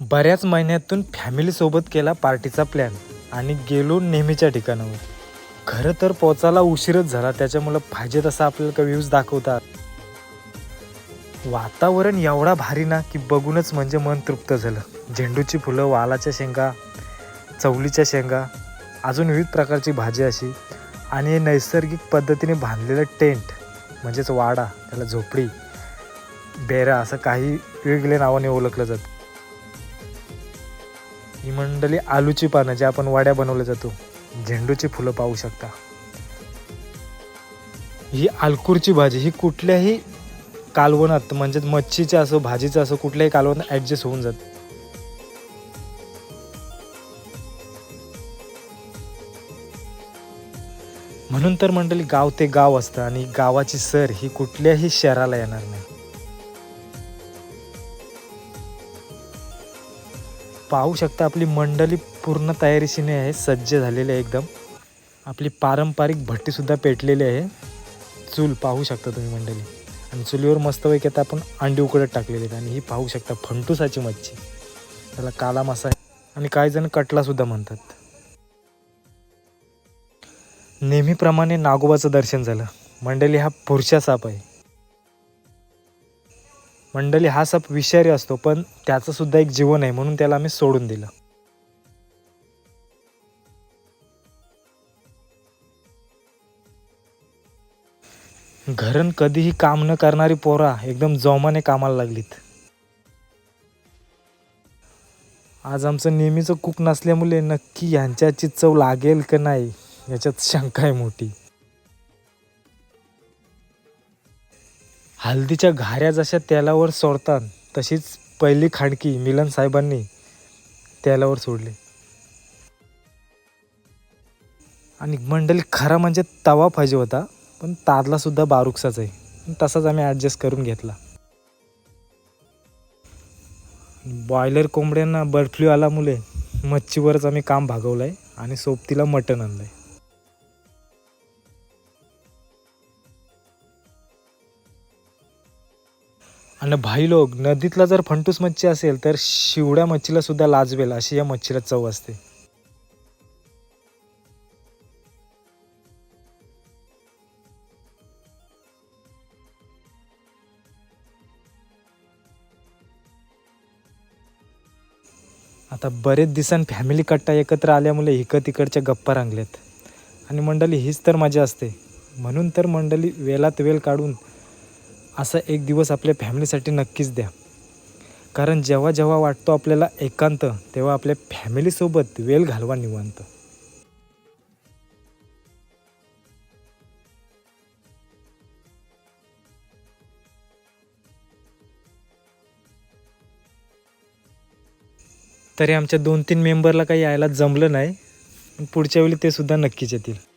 बऱ्याच महिन्यातून फॅमिलीसोबत केला पार्टीचा प्लॅन आणि गेलो नेहमीच्या ठिकाणावर. खरं तर पोचायला उशीरच झाला त्याच्यामुळं पाहिजे तसा आपल्याला व्ह्यूज दाखवतात. वातावरण एवढा भारी ना की बघूनच म्हणजे मन तृप्त झालं. झेंडूची फुलं वालाच्या शेंगा चवलीच्या शेंगा अजून विविध प्रकारची भाजी अशी आणि हे नैसर्गिक पद्धतीने बांधलेलं टेंट म्हणजेच वाडा त्याला झोपडी बेरा असं काही वेगवेगळ्या नावाने ओळखलं जातं. ही मंडळी आलूची पानं जे आपण वाड्या बनवल्या जातो झेंडूची फुलं पाहू शकता. ही आलकूरची भाजी ही कुठल्याही कालवणात म्हणजेच मच्छीचं असो भाजीचं असो कुठल्याही कालवणात ॲडजस्ट होऊन जात. म्हणून तर मंडळी गाव ते गाव असतं आणि गावाची सर ही कुठल्याही शहराला येणार नाही. पाहू शकता आपली मंडळी पूर्ण तयारीशीने आहे सज्ज झालेली आहे एकदम. आपली पारंपरिक भट्टीसुद्धा पेटलेली आहे. चूल पाहू शकता तुम्ही मंडळी. आणि चुलीवर मस्तपैकी आता आपण अंडी उकडत टाकलेली आहेत आणि ही पाहू शकता फंटुसाची मच्छी. त्याला काला मासा आहे. आणि काही जण कटलासुद्धा म्हणतात. नेहमीप्रमाणे नागोबाचं दर्शन झालं. मंडळी हा पुरुषा साप आहे. मंडळी हा साप विषारी असतो पण त्याचं सुद्धा एक जीवन आहे म्हणून त्याला आम्ही सोडून दिलं. घरण कधीही काम न करणारी पोरा एकदम जोमाने कामाला लागलीत. आज आमचं नेहमीचं कुक नसल्यामुळे नक्की यांच्याची चव लागेल का नाही याच्यात शंका आहे मोठी. हल्दीच्या घाऱ्या जशा तेलावर सोडतात तशीच पहिली खांडकी मिलन साहेबांनी तेलावर सोडली. आणि मंडळी खरा म्हणजे तवा पाहिजे होता पण तादलासुद्धा बारुकसाच आहे. पण तसाच आम्ही ॲडजस्ट करून घेतला. बॉयलर कोंबड्यांना बर्ड फ्लू आल्यामुळे मच्छीवरच आम्ही काम भागवलं आहे आणि सोबतीला मटण आणलं आहे आणि भाई लोक नदीतला जर फंटूस मच्छी असेल तर शिवड्या मच्छीला सुद्धा लाजवेल अशी या मच्छीला चव असते. आता बरेच दिवसांनी फॅमिली कट्टा एकत्र आल्यामुळे इकड तिकडच्या गप्पा रंगल्यात. आणि मंडळी हीच तर मजा असते. म्हणून तर मंडळी वेळात वेळ काढून असा एक दिवस आपल्या फॅमिलीसाठी नक्कीच द्या. कारण जेव्हा जेव्हा वाटतो आपल्याला एकांत तेव्हा आपल्या फॅमिलीसोबत वेळ घालवा निवांत. तरी आमच्या दोन तीन मेंबरला काही यायला जमलं नाही. पुढच्या वेळी ते सुद्धा नक्कीच येतील.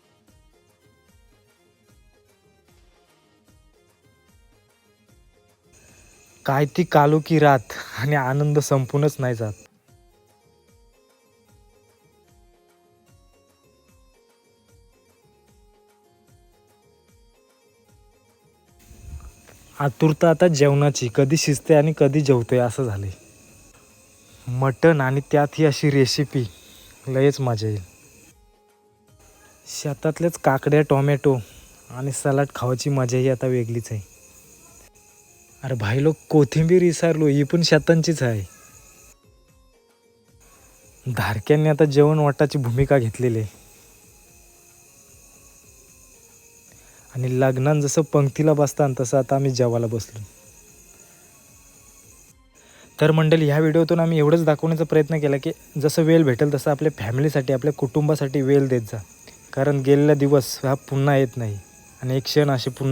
काय ती कालो की रात आणि आनंद संपूनच नाही जात. आतुरता आता जेवणाची कधी शिजते आणि कधी जेवते असं झाले मटण आणि त्यात ही अशी रेसिपी लयच मजा येईल. शेतातलेच काकड्या टोमॅटो आणि सलाड खावायची मजाही आता वेगळीच आहे. अरे भाई लोक कोथिंबीर विसरलो ही पण शतांचीच आहे. धारक्यांनी आता जेवण वाटाची भूमिका घेतलेली आहे. आणि लग्नान जसं पंक्तीला बसतान तसं आता आम्ही जेवायला बसलो. तर मंडळी ह्या व्हिडिओतून आम्ही एवढंच दाखवण्याचा प्रयत्न केला की जसं वेळ भेटेल तसं आपल्या फॅमिलीसाठी आपल्या कुटुंबासाठी वेळ देत जा. कारण गेलेला दिवस हा पुन्हा येत नाही. आणि एक क्षण असे पुन्हा